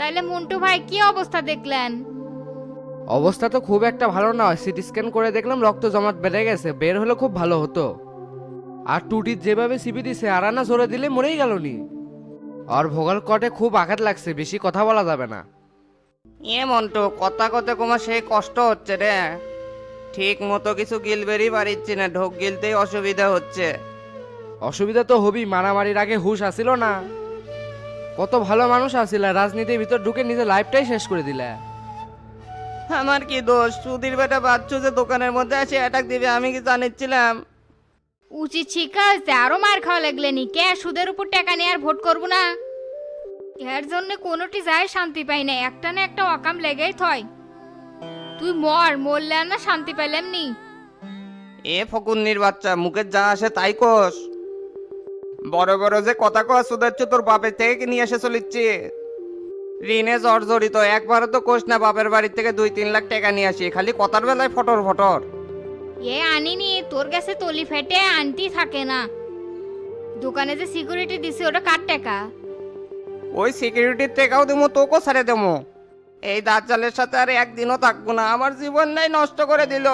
তাইলে মন্টু ভাই কি অবস্থা দেখলেন? অবস্থা তো খুব একটা ভালো না সিটি স্ক্যান করে দেখলাম রক্ত জমাট বেড়ে গেছে। বের হলে খুব ভালো হতো। আর টুটির যেভাবে সিপি দিছে আরানা জোরে দিলে মরেই গেল নি। আর ভোগাল কটে খুব আঘাত লাগছে বেশি কথা বলা যাবে না। এ মন্টু কথা কথা কমা সেই কষ্ট হচ্ছে রে। ঠিক মতো কিছু গিলবেরই পারিচ্ছি না ঢোক গিলতেই অসুবিধা হচ্ছে। অসুবিধা তো হবি মারামারির আগে হুশ আসিল না। কত ভালো মানুষ আসিল রাজনীতির ভিতর ঢুকে নিজের লাইফটাই শেষ করে দিলে। আমার কি দোষ? সুধীর বেটা বাচ্চু যে দোকানের মধ্যে আসে অ্যাটাক দিবে আমি কি জানিচ্ছিলাম? উচিত শিক্ষা হয়েছে আরও মার খাওয়া লাগলেনি কে সুদের উপর টাকা নিয়ে আর ভোট করব না? এর জন্য কোনোটি যায় শান্তি পাই না একটা না একটা অকাম লেগেই থয়। তুই মর মরলে আর না শান্তি পাইলাম নি। এ ফকুন্নির বাচ্চা মুখের যা আসে তাই কোষ বড় বড় যে কথা কয় সুদাচ্ছ তোর বাপের থেকে কি নিয়ে এসে চলিচ্ছি? ঋণে জর্জরিত একবারও তো কোষ না বাপের বাড়ি থেকে দুই তিন লাখ টাকা নিয়ে আসি খালি কথার বেলায় ফটর ফটর। এ আনিনি তোর কাছে তলি ফেটে আনতি থাকে না। দোকানে যে সিকিউরিটি দিছে ওটা কার টাকা? ওই সিকিউরিটির টাকাও দেবো তোকেও ছেড়ে দেবো এই দাজ্জালের সাথে আর একদিনও থাকব না আমার জীবন নাই নষ্ট করে দিল।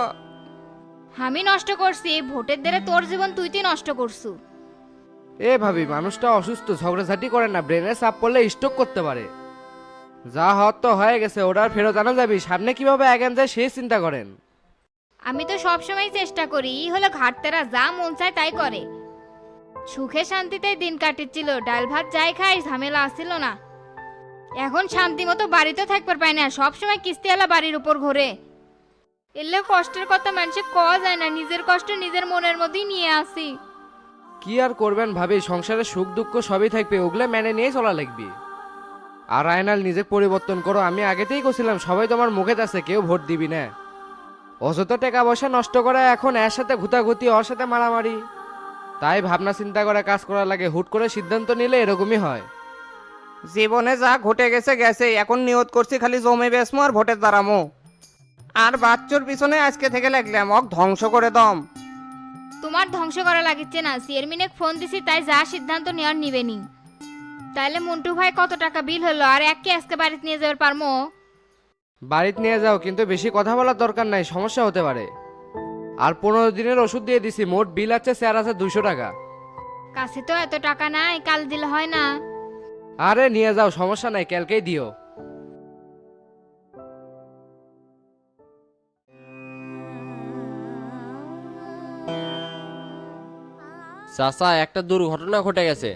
আমি নষ্ট করছি ভোটের দ্বারা তোর জীবন তুই তুই নষ্ট করছু। এ ভাবি, মানুষটা অসুস্থ, ঝগড়াঝাটি করে না ব্রেনে চাপ পড়লে স্ট্রোক করতে পারে। যা হওয়ার তো হয়ে গেছে, ওটা আর ফেরত আনা যাবি, সামনে কীভাবে এগেন যায় সে চিন্তা করেন। আমি তো সব সময় চেষ্টা করি, ই হলো ঘাটতেরা যা মন চায় তাই করে। সুখে শান্তিতে দিন কাটিচ্ছিল, ডাল ভাত যাই খাই, ঝামেলা আসছিল না। এখন শান্তি মতো বাড়িতে থাকবার পায় না, সবসময় কিস্তিওয়ালা বাড়ির উপর ঘোরে। এলে কষ্টের কথা মানুষে কওয়া যায় না, নিজের কষ্ট নিজের মনের মধ্যেই নিয়ে আসি। কি আর করবেন ভাবি? সংসারে সুখ, দুঃখ সবই থাকবে, ওগুলো মেনে নিয়ে চলা লাগবে। আর আয়নাল নিজে পরিবর্তন করো, আমি আগেতেই করছিলাম সবাই তোমার মুখে আছে, কেউ ভোট দিবি না। অযথা টাকা পয়সা নষ্ট করে এখন এর সাথে ঘুতাঘুতি, ওর সাথে মারামারি। তাই ভাবনা চিন্তা করে কাজ করা লাগে, হুট করে সিদ্ধান্ত নিলে এরকমই হয়। জীবনে যা ঘটে গেছে গেছে এখন নিয়ত করছি খালি জমে বেসমো আর ভোটের দাঁড়ামো আর বাচ্চুর পিছনে আজকে থেকে লাগলাম, অক ধ্বংস করে দম। তোমার ধ্বংস করা লাগিচ্ছে না। চেয়ারম্যানে ফোন দিছি তাই যা সিদ্ধান্ত নেওয়ার নিবেনি তাইলে মন্টু ভাই কত টাকা বিল হলো? আর এককে আজকে বাড়িতে নিয়ে যাবার পারমো? বাড়িতে নিয়ে যাও কিন্তু বেশি কথা বলার দরকার নাই সমস্যা হতে পারে। আর পনেরো দিনের ওষুধ দিয়ে দিছি মোট বিল আছে স্যার আছে দুইশো টাকা। কাছে তো এত টাকা নাই কাল দিলে হয় না। আরে নিয়ে যাও সমস্যা নাই কালকেই দিও। চাচা একটা দুর্ঘটনা ঘটে গেছে।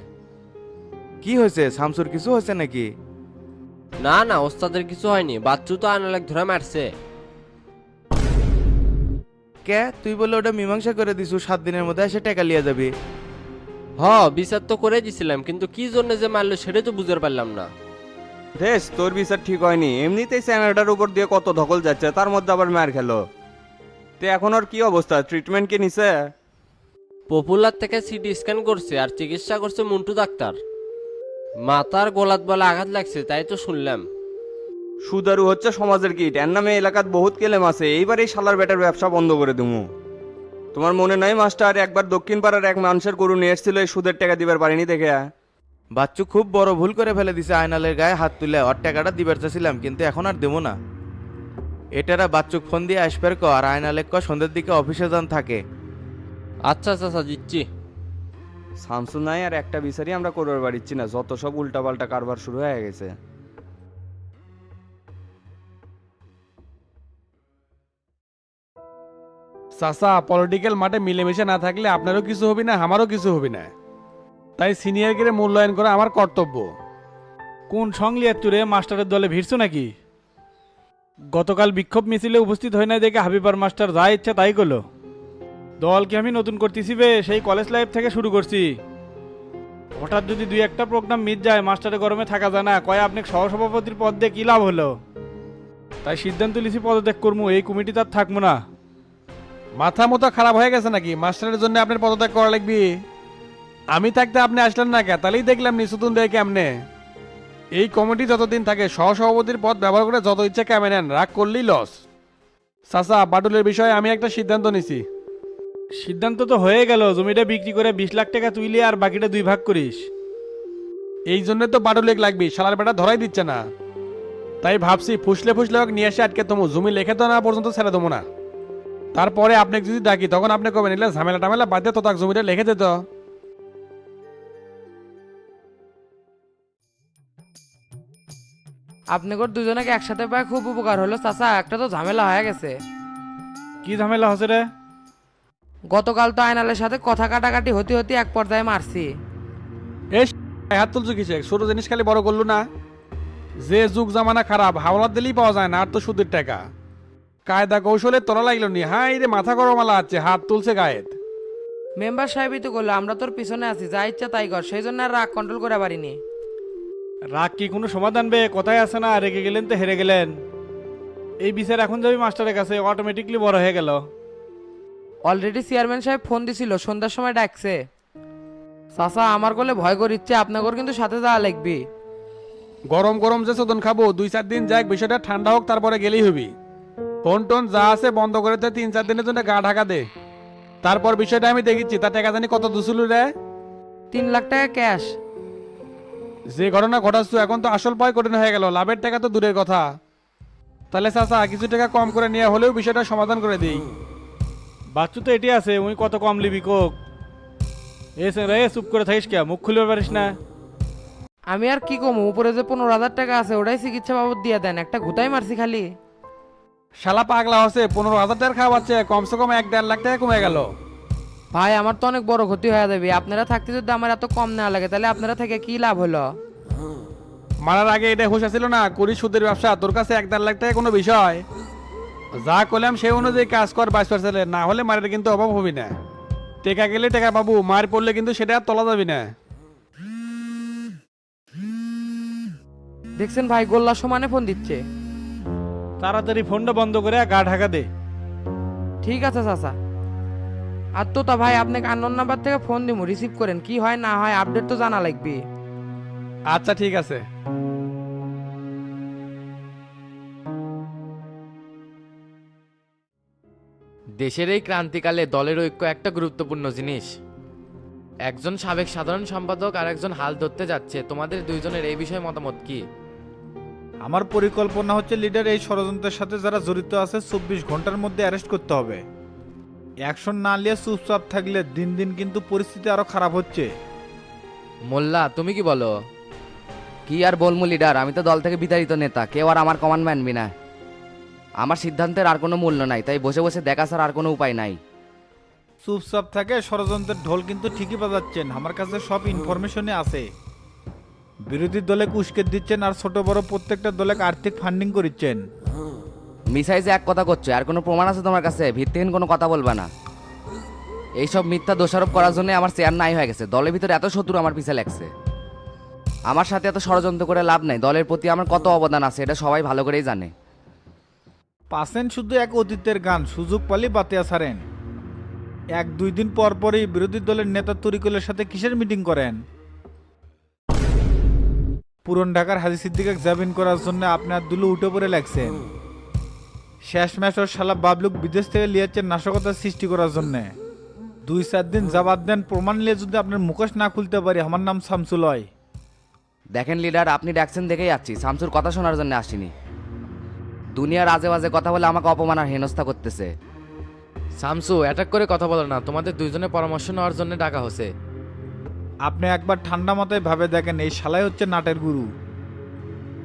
কি হয়েছে? শামসুর কিছু হয়েছে নাকি? না না ওস্তাদের কিছু হয়নি। বাচ্চু তো আনালেক ধরে মারছে। কে? তুই বলে ওটা মীমাংসা করে দিছু সাত দিনের মধ্যে এসে টাকা লিয়ে যাবি। হ বিচার তো করে দিছিলাম কিন্তু কি জন্য যে মারলো সেটাই তো বুঝতে পারলাম না। বেশ তোর বিচার ঠিক হয়নি। এমনিতেই চ্যানেলটার উপর দিয়ে কত ধকল যাচ্ছে তার মধ্যে আবার মার খেলো। তো এখন ওর কি অবস্থা? ট্রিটমেন্ট কি নিছে? পপুলার থেকে সিটি স্ক্যান করছে আর চিকিৎসা করছে মন্টু ডাক্তার। মাথার গোলাত বলে আঘাত লাগছে তাই তো শুনলাম। সুদারু হচ্ছে সমাজের কীট। এর নামে এলাকাত বহুত কেলেম আছে। এইবারই শালার বেটার ব্যবসা বন্ধ করে দিমু। তোমার মনে নাই মাস্টার? একবার দক্ষিণ পাড়ার এক মানুষের গরু নিয়ে এসেছিল এই সুদের টাকা দিবার পারিনি দেখে। বাচ্চু খুব বড় ভুল করে ফেলে দিছে আয়নালের গায়ে হাত তুলে। ওর টাকাটা দিবার চাইছিলাম কিন্তু এখন আর দেবো না। এটারা বাচ্চুক ফোন দিয়ে আসবার ক আর আয়নালেক ক সন্ধ্যের দিকে অফিসে যান থাকে। আচ্ছা চাচা দিচ্ছি। সামসু নাই আর একটা বিচারই আমরা করবার পারিচ্ছি না যত সব উল্টাপাল্টা কারবার শুরু হয়ে গেছে। চাচা পলিটিক্যাল মাঠে মিলেমিশে না থাকলে আপনারও কিছু হবে না আমারও কিছু হবে না। তাই সিনিয়রকে মূল্যায়ন করা আমার কর্তব্য। কোন সংলিয়ার চুরে মাস্টারের দলে ভিড়ছো নাকি? গতকাল বিক্ষোভ মিছিলে উপস্থিত হয় না দেখে হাবিবার মাস্টার যা ইচ্ছা তাই করল। দলকে আমি নতুন করতেছি বে, সেই কলেজ লাইফ থেকে শুরু করছি। হঠাৎ যদি দুই একটা প্রোগ্রাম মিট যায় মাস্টারের গরমে থাকা যায় না, কয় আপনি সহসভাপতির পদ দিয়ে কী লাভ হলো? তাই সিদ্ধান্ত লিছি পদত্যাগ করব এই কমিটি তার থাকব না। মাথা মতো খারাপ হয়ে গেছে নাকি? মাস্টারের জন্য আপনার পদত্যাগ করা লাগবে? আমি থাকতে আপনি আসলেন না কে? তাহলেই দেখলাম নিশুতুন দেয় কেমনে। এই কমিটি যতদিন থাকে, সহসভাপতির পদ ব্যবহার করে যত ইচ্ছা কেমন নেন, রাগ করলেই লস চাচা, বাটুলের বিষয়ে আমি একটা সিদ্ধান্ত নিছি। সিদ্ধান্ত তো হয়ে গেল জমিটা বিক্রি করে বিশ লাখ টাকা তুইলে আর বাকিটা দুই ভাগ করিস। এই জন্য তো বাটুলেক লাগবি শালার বেটা ধরাই দিচ্ছে না। তাই ভাবছি ফুসলে ফুসলে হোক নিয়ে এসে আটকে তোমার জমি লেখে তো না পর্যন্ত ছেড়ে দেবো না। তারপরে আপনাকে যদি ডাকি তখন আপনি কবেন এলে ঝামেলা টামেলা বাদ দিয়ে তো তাক জমিটা লিখে দিত আপনাদের দুজনকে একসাথে পায় খুব উপকার হলো চাচা একটা তো ঝামেলা হয়ে গেছে। কি ঝামেলা হচ্ছে রে? গতকাল তো আয়নালের সাথে কথা কাটাকাটি হতে হতে এক পর্যায়ে মারছি। এই হাত তুলছো কিসে? ছোট জিনিস খালি বড় করল না? যে যুগ জামানা খারাপ হাওলাত দিলেই পাওয়া যায় না আর তো সুদের টাকা। কায়দা কৌশলে তোলা লাগল নি। হাই রে মাথা গরমালা আছে হাত তুলছে গায়েত। মেম্বার সাহেবই তো করল আমরা তোর পিছনে আছি যা ইচ্ছা তাই কর সেই জন্য আর রাগ কন্ট্রোল করে পারিনি। রাগ কি কোনো সমাধান বে? কোথায় আছে না রেগে গেলেন তো হেরে গেলেন। এই বিচার এখন যাবি মাস্টারের কাছে অটোমেটিকলি বড় হয়ে গেল। অলরেডি চেয়ারম্যান সাহেব ফোন দিছিল সন্ধ্যার সময় ডাকছে। চাচা আমার কোলে ভয় করিচ্ছে আপনাদের কিন্তু সাথে যাওয়া লাগবে। গরম গরম যে চোদন খাব দুই চার দিন যাক বিষয়টা ঠান্ডা হোক তারপরে গেলেই হবি। ফোন টোন যা আছে বন্ধ করে দে তিন চার দিনের জন্য গা ঢাকা দে। তারপর বিষয়টা আমি দেখেছি তা টাকা জানি কত দুসুল রে? তিন লাখ টাকা ক্যাশ যে ঘটনা ঘটাচ্ছ এখন তো আসল পায় কঠিন হয়ে গেল লাভের টাকা তো দূরের কথা। তাহলে চাচা কিছু টাকা কম করে নেওয়া হলেও বিষয়টা সমাধান করে দিই। বাচ্চু তো এটি আছে উনি কত কম লিবি কোক। এসে রে চুপ করে থাকিস কে মুখ খুলবে পারিস না। আমি আর কি কম উপরে যে পনেরো হাজার টাকা আছে ওটাই চিকিৎসা বাবদ দিয়ে দেন একটা গুতাই মারছি খালি। শালা পাগলা হচ্ছে পনেরো হাজার টাকা খাওয়াচ্ছে কমসে কম এক দেড় লাখ টাকা কমে গেল। ভাই আমার তো অনেক বড় ক্ষতি হয়ে যাবে আপনারা থাকতে যদি আমার এত কম নেওয়া লাগে তাহলে আপনারা থেকে কি লাভ হলো? মারার আগে এটা হুশ ছিল না করি সুদের ব্যবসা তোর কাছে এক দেড় লাখ টাকা কোনো বিষয়? যা করলাম সেই অনুযায়ী কাজ কর বাইশ পার্সেন্ট না হলে মারের কিন্তু অভাব হবি না। টেকা গেলে টেকা পাবো মার পড়লে কিন্তু সেটা আর তোলা যাবি না। দেখছেন ভাই গোল্লা সমানে ফোন দিচ্ছে। তাড়াতাড়ি ফোনটা বন্ধ করে গা ঢাকা দে। ঠিক আছে চাচা। আর তো তা ভাই আপনাকে আন্নর নাম্বার থেকে ফোন দিব রিসিভ করেন। কি হয় না হয় আপডেট তো জানা লাগবে। আচ্ছা ঠিক আছে। দেশের এই ক্রান্তিকালে দলের ঐক্য একটা গুরুত্বপূর্ণ জিনিস। একজন সাবেক সাধারণ সম্পাদক আর একজন হাল ধরতে যাচ্ছে। তোমাদের দুইজনের এই বিষয়ে মতামত কি? আমার পরিকল্পনা হচ্ছে লিডার এই ষড়যন্ত্রের সাথে যারা জড়িত আছে চব্বিশ ঘণ্টার মধ্যে অ্যারেস্ট করতে হবে। অ্যাকশন না নিয়ে চুপচাপ থাকলে দিন দিন কিন্তু পরিস্থিতি আরও খারাপ হচ্ছে। মোল্লা তুমি কি বলো? কি আর বলমু লিডার? আমি তো দল থেকে বিতাড়িত নেতা। কেউ আর আমার কমান্ড মানবি না। আমার সিদ্ধান্তের আর কোনো মূল্য নাই তাই বসে বসে দেখা ছাড়া আর কোনো উপায় নাই। চুপচাপ থাকে ষড়যন্ত্রের ঢোল কিন্তু ঠিকই বাজাচ্ছেন আমার কাছে সব ইনফরমেশনই আছে। বিরোধী দলে উস্কে দিচ্ছেন আর ছোট বড় প্রত্যেকটা দলে আর্থিক ফান্ডিং করিচ্ছেন। মিসাই যে এক কথা করছ আর কোনো প্রমাণ আছে তোমার কাছে? ভিত্তিহীন কোনো কথা বলবা না। এইসব মিথ্যা দোষারোপ করার জন্য আমার চেয়ার নাই হয়ে গেছে দলের ভিতরে এত শত্রু আমার পিছে লাগছে। আমার সাথে এত ষড়যন্ত্র করে লাভ নাই দলের প্রতি আমার কত অবদান আছে এটা সবাই ভালো করেই জানে। পাশেন শুধু এক অতীতের গান, সুযোগ পালি বাতিয়া ছাড়েন এক দুই দিন পর পরই বিরোধী দলের নেতা তরিকুলের সাথে কিসের মিটিং করেন? পুরন ঢাকার হাজি সিদ্দিকে জামিন করার জন্য আপনার দুলু উঠে পড়ে লাগছেন শেষ ম্যাচ ওর শালা বাবলুক বিদেশ থেকে লিয়াচ্ছেন নাশকতার সৃষ্টি করার জন্য। দুই চার দিন জবাব দেন, প্রমাণ নিয়ে যদি আপনার মুখোশ না খুলতে পারি, আমার নাম শামসুল হয়। দেখেন লিডার, আপনি ডাকছেন দেখেই যাচ্ছি। শামসুর কথা শোনার জন্য আসিনি। দুনিয়ার আজে বাজে কথা বলে আমাকে অপমান আর হেনস্থা করতেছে। শামসু অ্যাটাক করে কথা বলো না। তোমাদের দুইজনের পরামর্শ নেওয়ার জন্য ডাকা হচ্ছে আপনি একবার ঠান্ডা মাথায় ভাবে দেখেন এই শালাই হচ্ছে নাটের গুরু।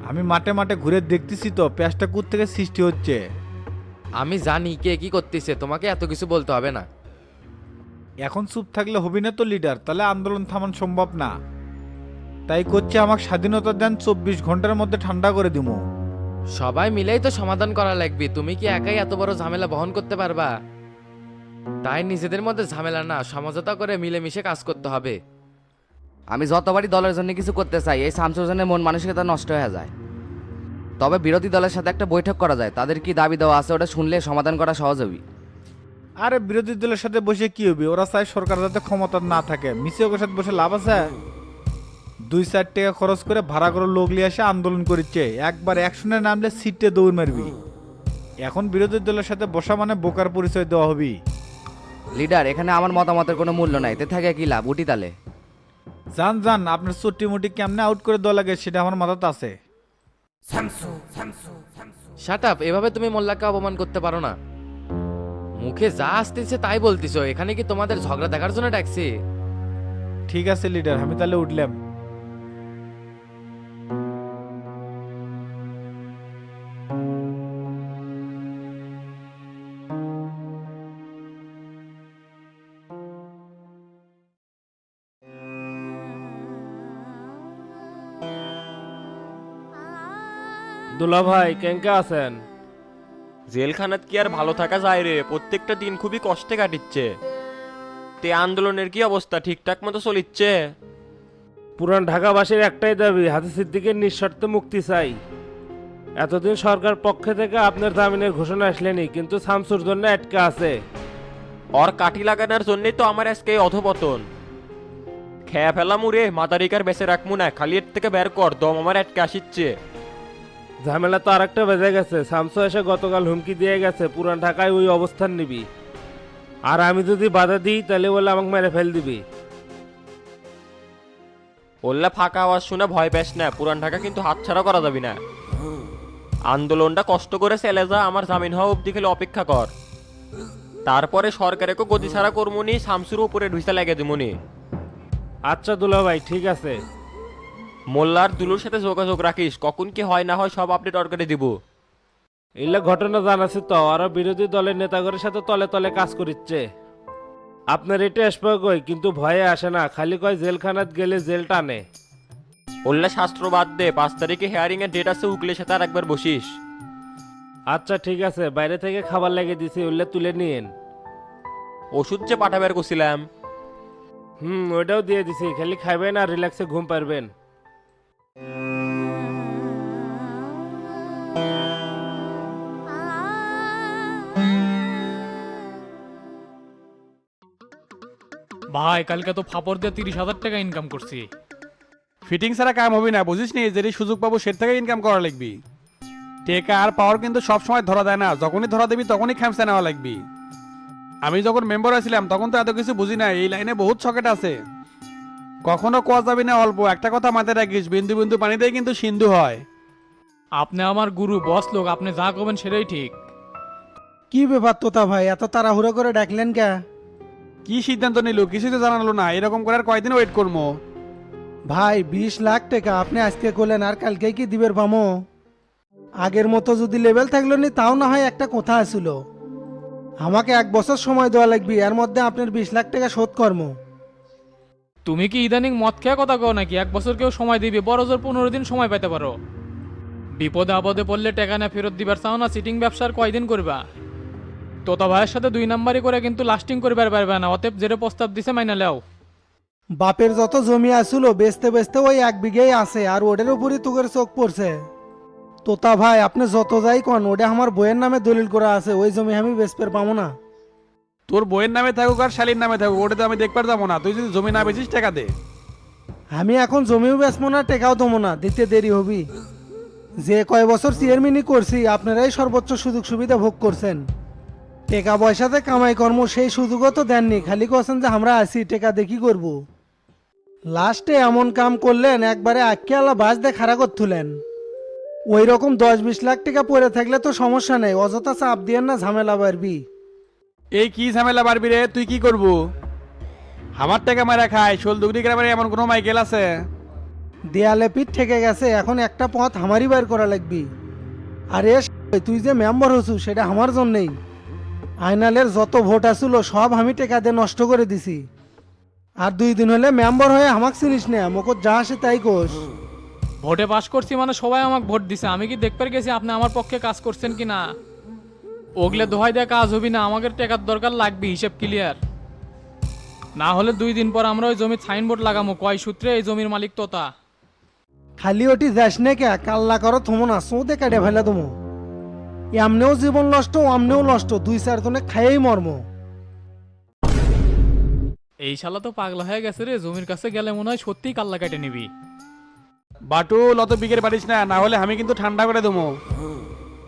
আমি মাঠে মাঠে ঘুরে দেখতেছি তো প্যাঁচটা কুত থেকে সৃষ্টি হচ্ছে? আমি জানি কে কি করতেছে তোমাকে এত কিছু বলতে হবে না। এখন চুপ থাকলে হবি না তো লিডার তাহলে আন্দোলন থামান সম্ভব না। তাই করছে আমাকে স্বাধীনতা দেন চব্বিশ ঘণ্টার মধ্যে ঠান্ডা করে দিব সবাই মিলেই তো সমাধান করা লাগবে। তুমি কি একাই এত বড় ঝামেলা বহন করতে পারবা? তাই নিজেদের মধ্যে ঝামেলা না সমঝোতা করে মিলেমিশে কাজ করতে হবে। আমি যতবারই দলের জন্য কিছু করতে চাই এই শামসুর জন্য মন মানসিকতা নষ্ট হয়ে যায়। তবে বিরোধী দলের সাথে একটা বৈঠক করা যায় তাদের কি দাবি দেওয়া আছে ওটা শুনলে সমাধান করা সহজ হবে। আরে বিরোধী দলের সাথে বসে কি হবে? ওরা চায় সরকার যাতে ক্ষমতা না থাকে। মিসিওকের সাথে বসে লাভ আছে? দুই চার টাকা খরচ করে ভাড়া করে লোক নিয়ে এসে আন্দোলন করিচ্ছে। একবার একশনে নামলে সিটে দৌড় মারবি। এখন বিরোধী দলের সাথে বসা মানে বোকার পরিচয় দেওয়া হবি। লিডার এখানে আমার মতামতের কোনো মূল্য নাই। তে থাকে কি লাভ? উঠি তালে। জান জান আপনার চুটি মুটি কেমনে আউট করে দেওয়া লাগে সেটা আমার মাথাতে আছে। শাট আপ এভাবে তুমি মোল্লাকে অপমান করতে পারো না। মুখে যা আসতেছে তাই বলতিছো এখানে কি তোমাদের ঝগড়া দেখার জন্য ডাকছি? ঠিক আছে লিডার আমি তাহলে উঠলাম। দুলা ভাই কেঙ্কা আছেন? জেলখানাত কি আর ভালো থাকা যায় রে? প্রত্যেকটা দিন খুবই কষ্টে কাটিচ্ছে। তে আন্দোলনের কি অবস্থা? ঠিকঠাক মতো চলিচ্ছে? পুরান ঢাকাবাসীর একটাই দাবি হাতে সিদ্দিকের নিঃশর্ত মুক্তি চাই। এতদিন সরকার পক্ষে থেকে আপনার জামিনের ঘোষণা আসলেনি কিন্তু শামসুর জন্য আটকে আছে। ওর কাঠি লাগানোর জন্যই তো আমার আজকে এই অধপতন। খেয়া ফেলাম উরে মাতারিকার বেঁচে রাখমু না খালি এর থেকে বের কর দম আমার আটকে আসিচ্ছে। ঝামেলা তো আরেকটা বেজে গেছে। শামসু এসে গতকাল হুমকি দিয়ে গেছে পুরান ঢাকায় ওই অবস্থান নিবি। আর আমি যদি বাধা দিই তাহলে বলে আমাকে মেরে ফেল দিবি। বললে ফাঁকা আওয়াজ শুনে ভয় পাস না পুরান ঢাকা কিন্তু হাতছাড়া করা যাবে না। আন্দোলনটা কষ্ট করে চলে যা আমার জামিন হওয়া অবধি খেলে অপেক্ষা কর। তারপরে সরকারেকে গতি ছাড়া করমুনি শামসুর উপরে ঢুইসা লাগে দিমুনি। আচ্ছা দুলা ভাই ঠিক আছে। মোল্লার দুলুর সাথে যোগাযোগ রাখিস কখন কি হয় না হয় সব আপডেট ওর করে দিব। এগুলা ঘটনা জানাছি তো আরও বিরোধী দলের নেতাগরের সাথে তলে তলে কাজ করিচ্ছে। আপনার এটা আসবে কই কিন্তু ভয়ে আসে না খালি কয় জেলখানাত গেলে জেল টানে। বললে শাস্ত্র বাদ দে পাঁচ তারিখে হেয়ারিং এর ডেট আছে উকলের সাথে আর একবার বসিস। আচ্ছা ঠিক আছে বাইরে থেকে খাবার লাগিয়ে দিছি উল্লে তুলে নিয়েন। ওষুধ যে পাঠাবার করছিলাম হুম ওইটাও দিয়ে দিছি খালি খাবেন আর রিল্যাক্সে ঘুম পারবেন ভাই, কালকে তো ফাপড় দিয়ে তিরিশ হাজার টাকা ইনকাম করছি। ফিটিং ছাড়া কাম হবে না, বুঝিস নি? যেটি সুযোগ পাবো সেটা থেকে ইনকাম করা লাগবি। টেকা আর পাওয়ার কিন্তু সব সময় ধরা দেয় না। যখনই ধরা দিবি, তখনই খামসা নেওয়া লাগবি। আমি যখন মেম্বার হয়েছিলাম তখন তো এত কিছু বুঝি না। এই লাইনে বহুত সকেট আছে। কখনো কোয়া যাবি না অল্প একটা কথা মাথায় রাখিস বিন্দু বিন্দু পানিতেই কিন্তু সিন্ধু হয়। আপনি আমার গুরু বস লোক আপনি যা করবেন সেটাই ঠিক। কি ব্যাপার তোতা ভাই এত তাড়াহুড়ো করে ডাকলেন কে? কি সিদ্ধান্ত নিল? কিছু তো জানালো না এরকম করে আর কয়দিন ওয়েট করব? ভাই বিশ লাখ টাকা আপনি আজকে করলেন আর কালকেই কি দিবের পামো আগের মতো যদি লেভেল থাকল নি তাও না হয় একটা কথা আসিল। আমাকে এক বছর সময় দেওয়া লাগবে এর মধ্যে আপনার বিশ লাখ টাকা শোধ কর্ম। তুমি কি ইদানিং মদ খেয়ে কথা কও নাকি? এক বছর কেউ সময় দিবে, বড় জোর পনেরো দিন সময় পেতে পারো। বিপদে আপদে পড়লে টাকা না ফেরত দিবার চাও না সিটিং ব্যবসার কয়দিন করবা? তোতা ভাইয়ের সাথে দুই নাম্বারই করে কিন্তু লাস্টিং করবার পারবে না, অতএব যেটা প্রস্তাব দিছে মাইনা লেও। বাপের যত জমি আসছিল বেচতে বেচতে ওই এক বিঘেই আছে, আর ওটার উপরই তোকের চোখ পড়ছে। তোতা ভাই, আপনি যত যাই কন, ওটা আমার বইয়ের নামে দলিল করা আছে, ওই জমি আমি বেচপের পাবো না। তোর বইয়ের নামে থাকুক আর শালির নামে থাকুক ওটা তো আমি দেখবার যাব না। তুই যদি জমি না বেচিস, টাকা দে। আমি এখন জমিও বেচবো না, টেকাও দেবো না, দিতে দেরি হবি। যে কয় বছর চেয়ারম্যানই করছি, আপনারাই সর্বোচ্চ সুযোগ সুবিধা ভোগ করছেন। টেকা পয়সাতে কামাই কর্ম, সেই সুযোগও তো দেননি। খালি করছেন যে আমরা আছি, টেকা দেখি করব? লাস্টে এমন কাম করলেন, একবারে আক্কে আলা বাস দিয়ে খাড়া করতুলেন ওই রকম দশ বিশ লাখ টাকা পড়ে থাকলে তো সমস্যা নেই, অযথা চাপ দিয়েন না, ঝামেলা বাড়বি। এই কি ঝামেলা পারবি রে? তুই কি করব? আমার টাকা মারা খায় শোল দুগরি গ্রামের এমন কোনো মাইকেল আছে? দেয়ালে পিঠ ঠেকে গেছে এখন একটা পথ আমারই বের করা লাগবি। আরে তুই যে মেম্বার হছু সেটা আমার জন্যেই। আইনালের যত ভোট আসছিল সব আমি টেকা দিয়ে নষ্ট করে দিছি। আর দুই দিন হলে মেম্বার হয়ে আমাকে চিনিস না মোকে যা আসে তাই কোষ ভোটে পাশ করছি মানে সবাই আমাকে ভোট দিছে আমি কি দেখতে গেছি আপনি আমার পক্ষে কাজ করছেন কি না ওগলে দোহাই দেয়া কাজ হবি না আমাকে টাকার দরকার লাগবে হিসেব ক্লিয়ার না হলে দুই দিন পর আমরা ওই জমির সাইনবোর্ড লাগামো কয় সূত্রে এই জমির মালিক তোতা খালি ওটি যাস নে কে কাল্লা করো থমো না সোঁতে কাটে ফেলে তুমি এমনেও জীবন নষ্ট আমনেও নষ্ট দুই চারজনে খাইয়েই মর্ম। এই শালা তো পাগলা হয়ে গেছে রে জমির কাছে গেলে মনে হয় সত্যিই কাল্লা কেটে নিবি। বাটুল অত বিকের পারিস না না হলে আমি কিন্তু ঠান্ডা করে দেবো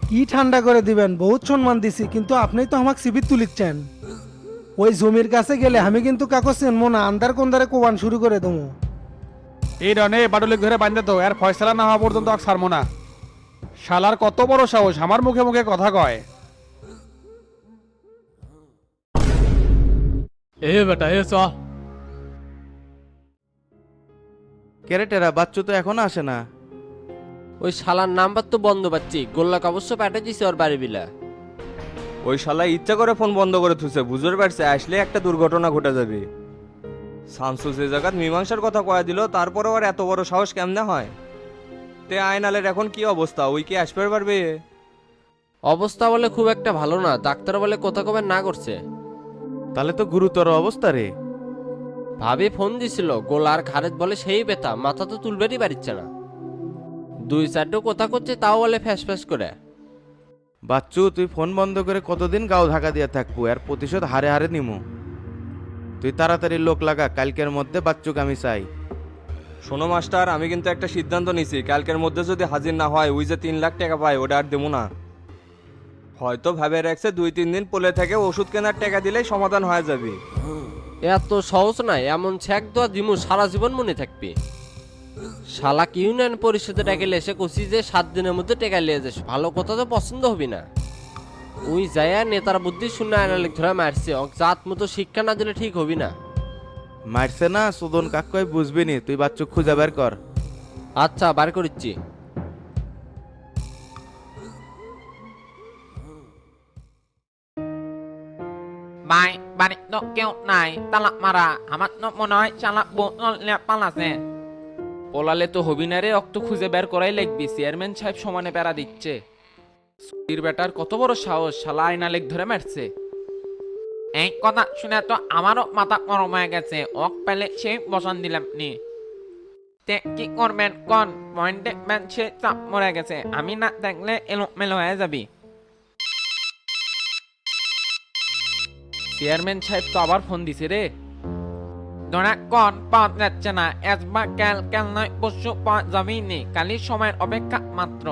কি ঠান্ডা করে দিবেন বহুত সম্মান দিছি কিন্তু আপনি তো আমাকে সিবির তুলিচ্ছেন। ওই জমির কাছে গেলে আমি কিন্তু কাকো চেনবো না আন্দার কোন্দারে কোবান শুরু করে দেবো। এই রনে বাটুলিক ধরে বান্ধে তো আর ফয়সালা না হওয়া পর্যন্ত আর ছাড়বো না। শালার কত বড় সাহস আমার মুখে মুখে কথা কয়। এ বেটা এ চ ক্যারেটেরা বাচ্চু তো এখনও আসে না। ওই শালার নাম্বার তো বন্ধ পাচ্ছি। গোল্লাক অবশ্য প্যাটে দিছে ওর বাড়ি বিলা ওই শালা ইচ্ছা করে ফোন বন্ধ করে থুছে বুঝতে পারছে আসলে একটা দুর্ঘটনা ঘটে যাবে। শামসু যে জায়গাত মীমাংসার কথা কয়া দিল তারপরে আর এত বড় সাহস কেমনে হয়? তে আয়নালের এখন কি অবস্থা? ওই কি আসবে পারবে? অবস্থা বলে খুব একটা ভালো না ডাক্তার বলে কথা কবে না করছে। তাহলে তো গুরুতর অবস্থা রে। ভাবি ফোন দিছিল গোলার খারেজ বলে সেই বেতা মাথা তো তুলবেরই পারিচ্ছে না দুই চারটে কথা করছে তাও বলে ফ্যাস ফ্যাস করে। বাচ্চু তুই ফোন বন্ধ করে কতদিন গাও ঢাকা দিয়ে থাকব? আর প্রতিশোধ হারে হারে নিমু। তুই তাড়াতাড়ি লোক লাগা কালকের মধ্যে বাচ্চুক আমি চাই শোনো মাস্টার আমি কিন্তু একটা সিদ্ধান্ত নিছি। কালকের মধ্যে যদি হাজির না হয় ওই যে তিন লাখ টাকা পায় ওটা আর দেবো না। হয়তো ভাবে রাখছে দুই তিন দিন পলে থেকে ওষুধ কেনার টাকা দিলেই সমাধান হয়ে যাবে। এত সহজ নয় এমন ছ্যাক দোয়া দিমু সারা জীবন মনে থাকবে। শালাক ইউনিয়ন পরিষদে টাকা এসে কষি যে সাত দিনের মধ্যে টেকা লিয়ে যাস। ভালো কথা তো পছন্দ হবি না। ওই যায়া নেতার বুদ্ধি শূন্য আয়নালিক ধরে মারছে অক জাত মতো শিক্ষা না দিলে ঠিক হবি না। মারছে না সুদন কাকই বুঝবি নি তুই বাচ্চু খুঁজে বের কর। আচ্ছা বার করিচ্ছি। বাই বাড়ি তো কেউ নাই তালাক মারা। আমার তো মনে হয় চালাক বোন পালাছে। পোলালে তো হবি না রে অক্ত খুঁজে বের করাই লাগবি চেয়ারম্যান সাহেব সমানে প্যারা দিচ্ছে। সুধীর বেটার কত বড় সাহস শালা আয়না লেগ ধরে মারছে। এই কথা শুনে তো আমারও মাথা গরম হয়ে গেছে অক পেলে সেই বসান দিলাম নি। তে কি করবেন কোন পয়েন্টে ম্যান সে চাপ মরে গেছে আমি না দেখলে এলো মেলো হয়ে যাবি। চেয়ারম্যান সাহেব তো আবার ফোন দিছে রে। ধরা কোন পাওয়া যাচ্ছে না একবার ক্যাল ক্যাল নয় পশু পাওয়া যাবেই কালি সময়ের অপেক্ষা মাত্র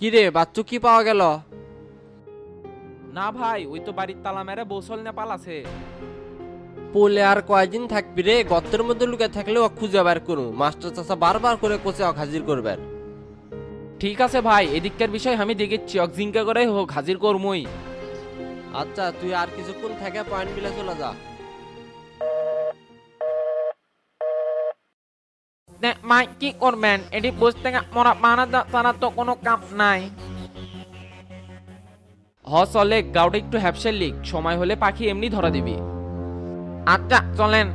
কি রে বাচ্চু কি পাওয়া গেল? না ভাই ওই তো বাড়ির তালা মেরে বৌসল নেপাল আছে। পোলে আর কয়দিন থাকবি রে? গর্তের মধ্যে লুকে থাকলে ও খুঁজে বার করু। মাস্টার চাষা বারবার করে কোচে অক হাজির করবেন। ঠিক আছে ভাই এদিককার বিষয় আমি দেখেছি। অক্সিংকা করে হোক হাজির করমই। আচ্ছা তুই আর কিছুক্ষণ থেকে পয়েন্ট বিলে চলে যা। মাই কি করবেন? এটি বসে থেকে মরা মানা তারা তো কোনো কাম নাই। হ চলে গাউটা একটু হ্যাপসেল লিক সময় হলে পাখি এমনি ধরা দিবি। আচ্ছা চলেন।